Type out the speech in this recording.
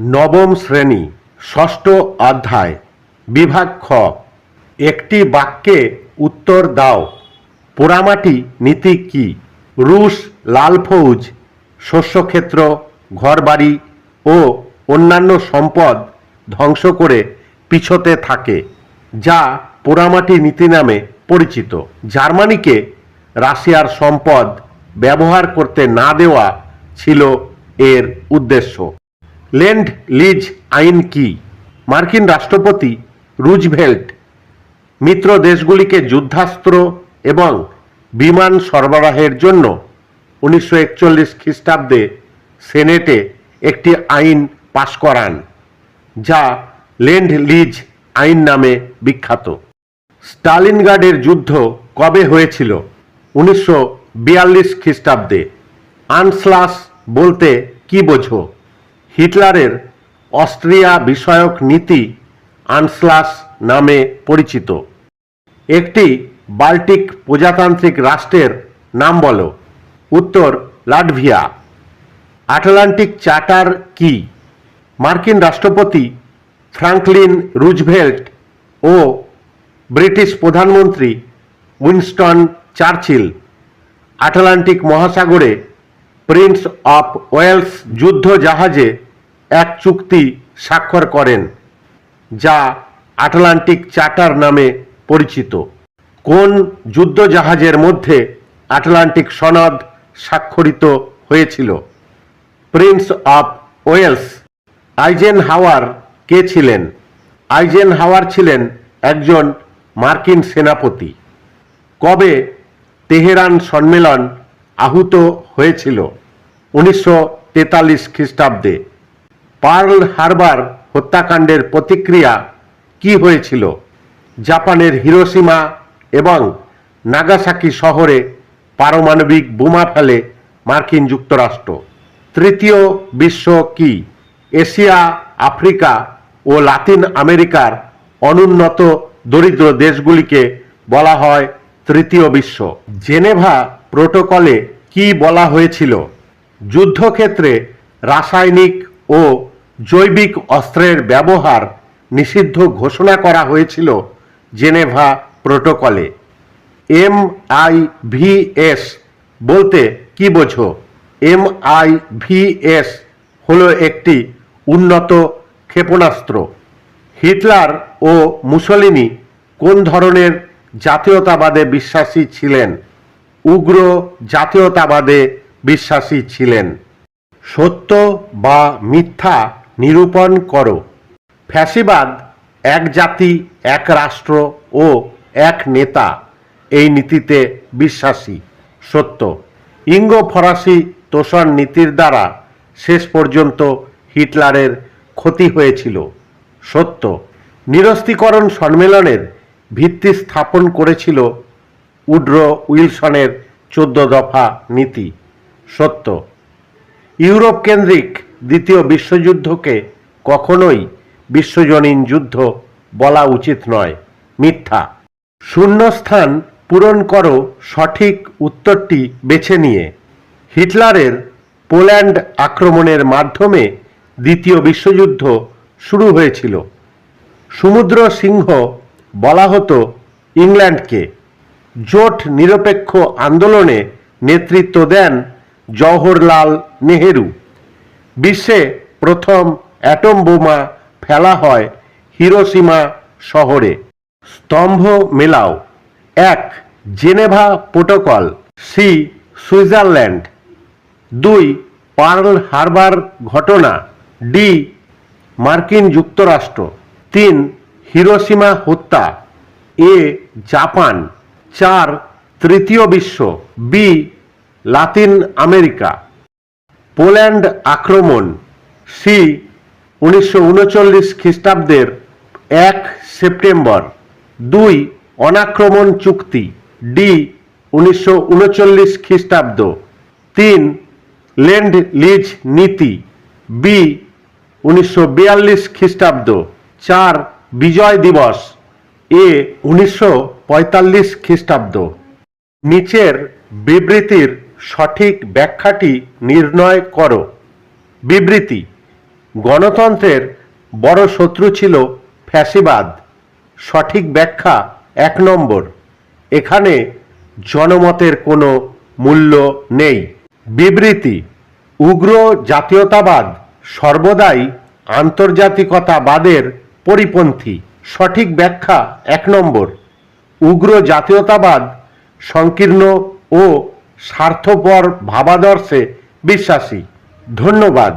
নবম শ্রেণি, ষষ্ঠ অধ্যায়, বিভাগ খ। একটি বাক্যে উত্তর দাও। পোড়ামাটি নীতি কি? রুশ লাল ফৌজ শস্যক্ষেত্র, ঘরবাড়ি ও অন্যান্য সম্পদ ধ্বংস করে পিছতে থাকে, যা পোড়ামাটি নীতি নামে পরিচিত। জার্মানিকে রাশিয়ার সম্পদ ব্যবহার করতে না দেওয়া ছিল এর উদ্দেশ্য। লেন্ড, লিজ, আইন কি? মার্কিন রাষ্ট্রপতি রুজভেল্ট মিত্র দেশগুলিকে যুদ্ধাস্ত্র এবং বিমান সরবরাহের জন্য উনিশশো একচল্লিশ খ্রিস্টাব্দে সেনেটে একটি আইন পাশ করান, যা লেন্ড, লিজ আইন নামে বিখ্যাত। স্টালিনগার্ডের যুদ্ধ কবে হয়েছিল? উনিশশো বিয়াল্লিশ খ্রিস্টাব্দে। আনস্লাস বলতে কি বোঝো? হিটলারের অস্ট্রিয়া বিষয়ক নীতি আনসলাস নামে পরিচিত। একটি বাল্টিক প্রজাতান্ত্রিক রাষ্ট্রের নাম বলো। উত্তর, লাটভিয়া। আটলান্টিক চার্টার কি? মার্কিন রাষ্ট্রপতি ফ্রাঙ্কলিন রুজভেল্ট ও ব্রিটিশ প্রধানমন্ত্রী উইনস্টন চার্চিল। আটলান্টিক মহাসাগরে প্রিন্স অফ ওয়েলস যুদ্ধ জাহাজে এক চুক্তি স্বাক্ষর করেন, যা আটলান্টিক চার্টার নামে পরিচিত। কোন যুদ্ধ জাহাজের মধ্যে আটলান্টিক সনদ স্বাক্ষরিত হয়েছিল? প্রিন্স অফ ওয়েলস আইজেন হাওয়ার কে ছিলেন? আইজেন হাওয়ার ছিলেন একজন মার্কিন সেনাপতি। কবে তেহরান সম্মেলন আহুত হয়েছিল? উনিশশো তেতাল্লিশ খ্রিস্টাব্দে পার্ল হারবার হত্যাকাণ্ডের প্রতিক্রিয়া কি হয়েছিল? জাপানের হিরোসীমা এবং নাগাসাকি শহরে পারমাণবিক বোমা ফেলে মার্কিন যুক্তরাষ্ট্র। তৃতীয় বিশ্ব কি? এশিয়া, আফ্রিকা ও লাতিন আমেরিকার অনুন্নত দরিদ্র দেশগুলিকে বলা হয় তৃতীয় বিশ্ব। জেনেভা প্রোটোকলে কি বলা হয়েছিল? যুদ্ধক্ষেত্রে রাসায়নিক ও জৈবিক অস্ত্রের ব্যবহার নিষিদ্ধ ঘোষণা করা হয়েছিল জেনেভা প্রোটোকলে। এম আই ভি এস বলতে কি বোঝো? এম আই ভি এস হলো একটি উন্নত ক্ষেপণাস্ত্র। হিটলার ও মুসলিনি কোন ধরনের জাতীয়তাবাদে বিশ্বাসী ছিলেন? উগ্র জাতীয়তাবাদে বিশ্বাসী ছিলেন। সত্য বা মিথ্যা নিরূপণ করো। ফ্যাসিবাদ এক জাতি, এক রাষ্ট্র ও এক নেতা। এই নীতিতে বিশ্বাসী, সত্য। ইঙ্গ ফরাসি তোষণ নীতির দ্বারা শেষ পর্যন্ত হিটলারের ক্ষতি হয়েছিল। সত্য। নিরস্তিকরণ সম্মেলনের ভিত্তি স্থাপন করেছিল উড্রো উইলসনের চোদ্দ দফা নীতি। সত্য। ইউরোপ কেন্দ্রিক দ্বিতীয় বিশ্বযুদ্ধকে কখনোই বিশ্বজনীন যুদ্ধ বলা উচিত নয়, মিথ্যা। শূন্যস্থান পূরণ করো সঠিক উত্তরটি বেছে নিয়ে। হিটলারের পোল্যান্ড আক্রমণের মাধ্যমে দ্বিতীয় বিশ্বযুদ্ধ শুরু হয়েছিল। সমুদ্র সিংহ বলা হতো ইংল্যান্ডকে। জোট নিরপেক্ষ আন্দোলনে নেতৃত্ব দেন জওহরলাল নেহেরু। বিশ্বে প্রথম অ্যাটম বোমা ফেলা হয় হিরোসীমা শহরে। স্তম্ভ মেলাও। এক, জেনেভা প্রোটোকল, সি, সুইজারল্যান্ড। দুই, পার্ল হারবার ঘটনা। ডি, মার্কিন যুক্তরাষ্ট্র। তিন, হিরোসীমা হত্যা। A, Japan. চার, তৃতীয় বিশ্ব। B Latin America. পোল্যান্ড আক্রমণ। সি, উনিশশো উনচল্লিশ খ্রিস্টাব্দের এক সেপ্টেম্বর। দুই, অনাক্রমণ চুক্তি। ডি, উনিশশো উনচল্লিশ খ্রিস্টাব্দ। তিন, ল্যান্ড লিজ নীতি। বি, উনিশশো বিয়াল্লিশ খ্রিস্টাব্দ। চার, বিজয় দিবস। এ, উনিশশো পঁয়তাল্লিশ খ্রিস্টাব্দ। নিচের বিবৃতির সঠিক ব্যাখ্যাটি নির্ণয় করো। বিবৃতি, গণতন্ত্রের বড় শত্রু ছিল ফ্যাসিবাদ। সঠিক ব্যাখ্যা এক নম্বর। এখানে জনমতের কোনো মূল্য নেই। বিবৃতি, উগ্র জাতীয়তাবাদ সর্বদাই আন্তর্জাতিকতাবাদের পরিপন্থী। সঠিক ব্যাখ্যা এক নম্বর। উগ্র জাতীয়তাবাদ সংকীর্ণ ও স্বার্থপর ভাবাদর্শে বিশ্বাসী। ধন্যবাদ।